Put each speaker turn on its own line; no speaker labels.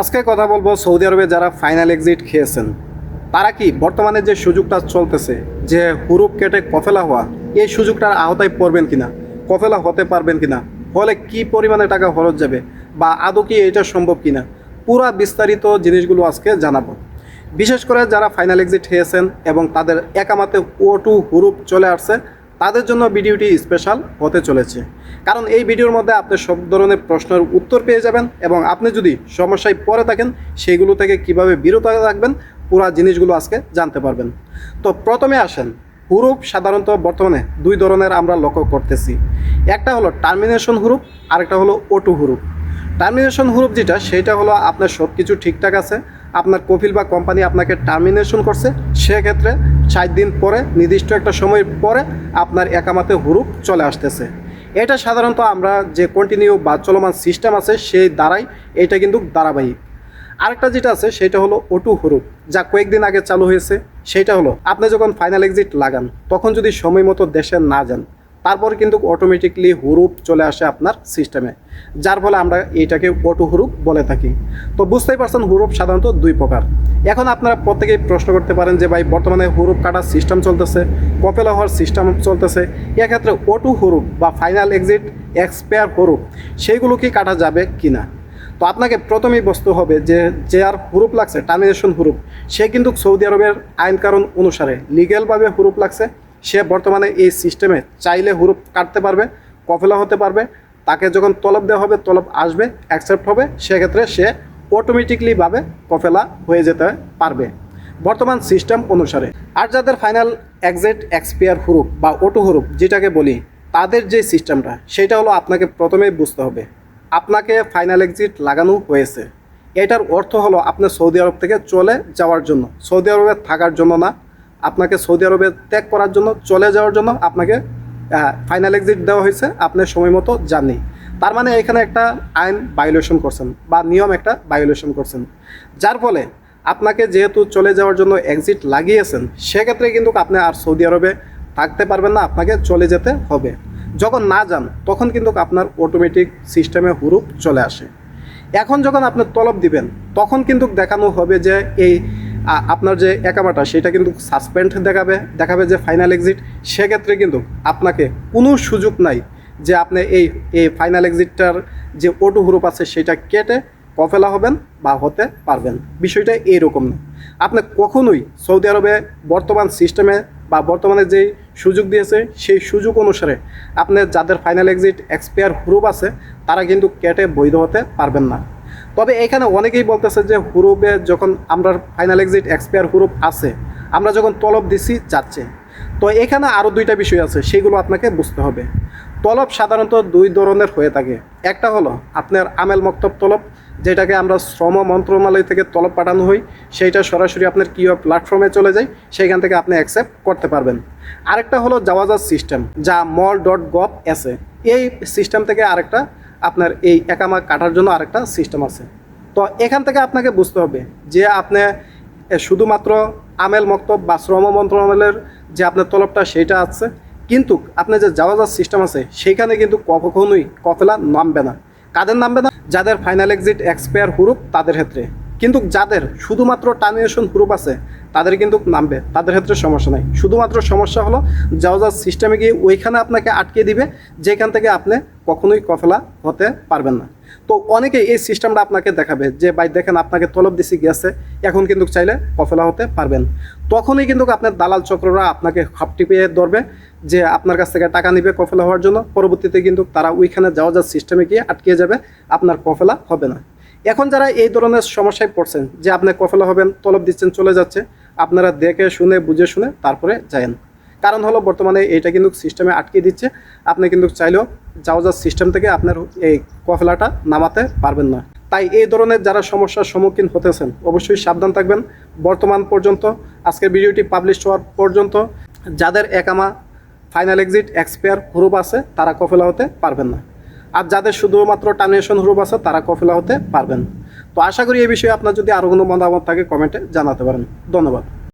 আজকে কথা বলব সৌদি আরবে যারা ফাইনাল এক্সিট খেয়েছেন, তারা কি বর্তমানে যে সুযোগটা চলতেছে, যে হুরুপ কেটে কফেলা হওয়া, এই সুযোগটার আওতায় পড়বেন কিনা, কফেলা হতে পারবেন কিনা, ফলে কি পরিমাণে টাকা খরচ যাবে, বা আদৌ কি এটা সম্ভব কিনা, পুরা বিস্তারিত জিনিসগুলো আজকে জানাব। বিশেষ করে যারা ফাইনাল এক্সিট হয়েছেন এবং তাদের একামাতে ও টু হুরুপ চলে আসছে তাদের জন্য ভিডিওটি স্পেশাল হতে চলেছে। কারণ এই ভিডিওর মধ্যে আপনি সব ধরনের প্রশ্নের উত্তর পেয়ে যাবেন এবং আপনি যদি সমস্যায় পড়ে থাকেন সেইগুলো থেকে কীভাবে বিরত থাকবেন, পুরো জিনিসগুলো আজকে জানতে পারবেন। তো প্রথমে আসেন, হুরুপ সাধারণত বর্তমানে দুই ধরনের আমরা লক্ষ্য করতেছি। একটা হলো টার্মিনেশন হুরুপ, আরেকটা হলো ওটু হুরুপ। টার্মিনেশন হুরুপ যেটা, সেটা হলো আপনার সব কিছু ঠিকঠাক আছে, আপনার কফিল বা কোম্পানি আপনাকে টার্মিনেশন করছে, সেক্ষেত্রে ষাট দিন পরে, নির্দিষ্ট একটা সময় পরে আপনার একামাতে হুরুপ চলে আসতেছে। এটা সাধারণত আমরা যে কন্টিনিউ বা চলমান সিস্টেম আছে, সেই দ্বারাই এটা কিন্তু ধারাবাহিক। আরেকটা যেটা আছে, সেটা হলো ওটু হুরুপ। যা কয়েকদিন আগে চালু হয়েছে, সেটা হলো আপনি যখন ফাইনাল এক্সিট লাগান, তখন যদি সময় মতো দেশে না যান, তারপর কিন্তু অটোমেটিকলি হুরুপ চলে আসে আপনার সিস্টেমে যার ফলে আমরা এইটাকে অটো হুরুপ বলে থাকি। তো বুঝতেই পারছেন, হুরুপ সাধারণত দুই প্রকার। এখন আপনারা প্রত্যেকেই প্রশ্ন করতে পারেন যে ভাই, বর্তমানে হুরুপ কাটার সিস্টেম চলতেছে, কপেলা হওয়ার সিস্টেম চলতেছে। এক্ষেত্রে অটো হুরুপ বা ফাইনাল এক্সিট এক্সপায়ার হুরুপ, সেইগুলো কি কাটা যাবে কি না তো আপনাকে প্রথমেই বুঝতে হবে যে যে আর হুরুপ লাগছে টার্মিনেশন হুরুপ, সে কিন্তু সৌদি আরবের আইন কারণ অনুসারে লিগেলভাবে হুরুপ লাগছে। সে বর্তমানে এই সিস্টেমে চাইলে হুরুপ কাটতে পারবে কফেলা হতে পারবে, তাকে যখন তলব দেওয়া হবে, তলব আসবে অ্যাকসেপ্ট হবে, সেক্ষেত্রে সে অটোমেটিকলিভাবে কফেলা হয়ে যেতে পারবে। বর্তমান সিস্টেম অনুসারে। আর যাদের ফাইনাল এক্সিট এক্সপিয়ার হুরুপ বা অটো হুরুপ, যেটাকে বলি, তাদের যে সিস্টেমটা সেটা হলো আপনাকে প্রথমেই বুঝতে হবে। আপনাকে ফাইনাল এক্সিট লাগানো হয়েছে। এটার অর্থ হলো আপনি সৌদি আরব থেকে চলে যাওয়ার জন্য। সৌদি আরবে থাকার জন্য না। আপনাকে সৌদি আরবে ত্যাগ করার জন্য, চলে যাওয়ার জন্য আপনাকে ফাইনাল এক্সিট দেওয়া হয়েছে। আপনি সময় মতো যাননি। তার মানে এখানে একটা আইন ভায়োলেশন করছেন বা নিয়ম একটা ভায়োলেশন করছেন। যার ফলে আপনাকে যেহেতু চলে যাওয়ার জন্য এক্সিট লাগিয়েছেন, সেক্ষেত্রে কিন্তু আপনি আর সৌদি আরবে থাকতে পারবেন না, আপনাকে চলে যেতে হবে। যখন না যান, তখন কিন্তু আপনার অটোমেটিক সিস্টেমে হুরুপ চলে আসে। এখন যখন আপনি তলব দিবেন, তখন কিন্তু দেখানো হবে যে এই আপনার যে একামাটা, সেটা কিন্তু সাসপেন্ড দেখাবে দেখাবে যে ফাইনাল এক্সিট সেক্ষেত্রে কিন্তু আপনাকে কোনো সুযোগ নাই যে আপনি এই এই ফাইনাল এক্সিটটার যে অটো হুরুপ আছে সেটা কেটে কফেলা হবেন বা হতে পারবেন। বিষয়টা এইরকম না। আপনি কখনোই সৌদি আরবে বর্তমান সিস্টেমে বা বর্তমানে যেই সুযোগ দিয়েছে, সেই সুযোগ অনুসারে আপনি যাদের ফাইনাল এক্সিট এক্সপায়ার হুরুপ আছে, তারা কিন্তু কেটে বৈধ হতে পারবেন না। তবে এখানে অনেকেই বলতেছে যে হুরুপে যখন আমরা ফাইনাল এক্সিট এক্সপায়ার হুরুপ আছে, আমরা যখন তলব দিছি, যাচ্ছে। তো এখানে আরও দুইটা বিষয় আছে, সেগুলো আপনাকে বুঝতে হবে। তলব সাধারণত দুই ধরনের হয়ে থাকে। একটা হলো আপনার আমেল মক্তব তলব, যেটাকে আমরা শ্রম মন্ত্রণালয় থেকে তলব পাঠানো হই সেইটা সরাসরি আপনার কিউ প্ল্যাটফর্মে চলে যায়, সেইখান থেকে আপনি অ্যাকসেপ্ট করতে পারবেন। আরেকটা হলো জাওয়াজার সিস্টেম যা মল ডট গভ এসে এই সিস্টেম থেকে আরেকটা আপনার এই একামা কাটার জন্য আরেকটা সিস্টেম আছে। তো এখান থেকে আপনাকে বুঝতে হবে যে আপনি শুধুমাত্র আমেল মক্তব বা শ্রম মন্ত্রণালয়ের যে আপনার তলবটা, সেইটা আছে কিন্তু আপনার যে যাওয়াজার সিস্টেম আছে, সেইখানে কিন্তু কখনোই কফেলা নামবে না। কাদের নামবে না? যাদের ফাইনাল এক্সিট এক্সপায়ার হুরুপ, তাদের ক্ষেত্রে। কিন্তু যাদের শুধুমাত্র টার্মিনেশন হুরুপ আছে, তাদের কিন্তু নামবে, তাদের ক্ষেত্রে সমস্যা নাই। শুধুমাত্র সমস্যা হলো যাওয়াজার সিস্টেমে গিয়ে ওইখানে আপনাকে আটকে দিবে, যেখান থেকে আপনি কখনোই কফেলা হতে পারবেন না। তো অনেকে এই সিস্টেমটা আপনাকে দেখাবে যে, ভাই, দেখেন আপনাকে তলব দিছি, গেছে, এখন কিন্তু চাইলে কফেলা হতে পারবেন। তখনই কিন্তু আপনার দালাল চক্ররা আপনাকে খাপটি পেয়ে ধরবে যে, আপনার কাছ থেকে টাকা নিবে কফেলা হওয়ার জন্য। পরবর্তীতে কিন্তু তারা ওইখানে যাওয়া যাওয়ার সিস্টেমে গিয়ে আটকে যাবে, আপনার কফেলা হবে না। এখন যারা এই ধরনের সমস্যায় পড়ছেন, যে আপনি কফেলা হবেন, তলব দিচ্ছেন, চলে যাচ্ছে, আপনারা দেখে শুনে, বুঝে শুনে তারপরে যায়েন। কারণ হলো বর্তমানে এইটা কিন্তু সিস্টেমে আটকে দিচ্ছে। আপনি কিন্তু চাইলেও যাওয়া সিস্টেম থেকে আপনার এই কফেলাটা নামাতে পারবেন না। তাই এই ধরনের যারা সমস্যার সম্মুখীন হতেছেন, অবশ্যই সাবধান থাকবেন। বর্তমান পর্যন্ত, আজকের ভিডিওটি পাবলিশ হওয়ার পর্যন্ত, যাদের একামা ফাইনাল এক্সিট এক্সপায়ার হুরুপ আছে, তারা কফেলা হতে পারবেন না। আর যাদের শুধুমাত্র টার্মিনেশন হুরুপ আছে, তারা কফিলা হতে পারবেন। তো আশা করি এই বিষয়ে আপনার যদি আরও কোনো মতামত থাকে কমেন্টে জানাতে পারেন। ধন্যবাদ।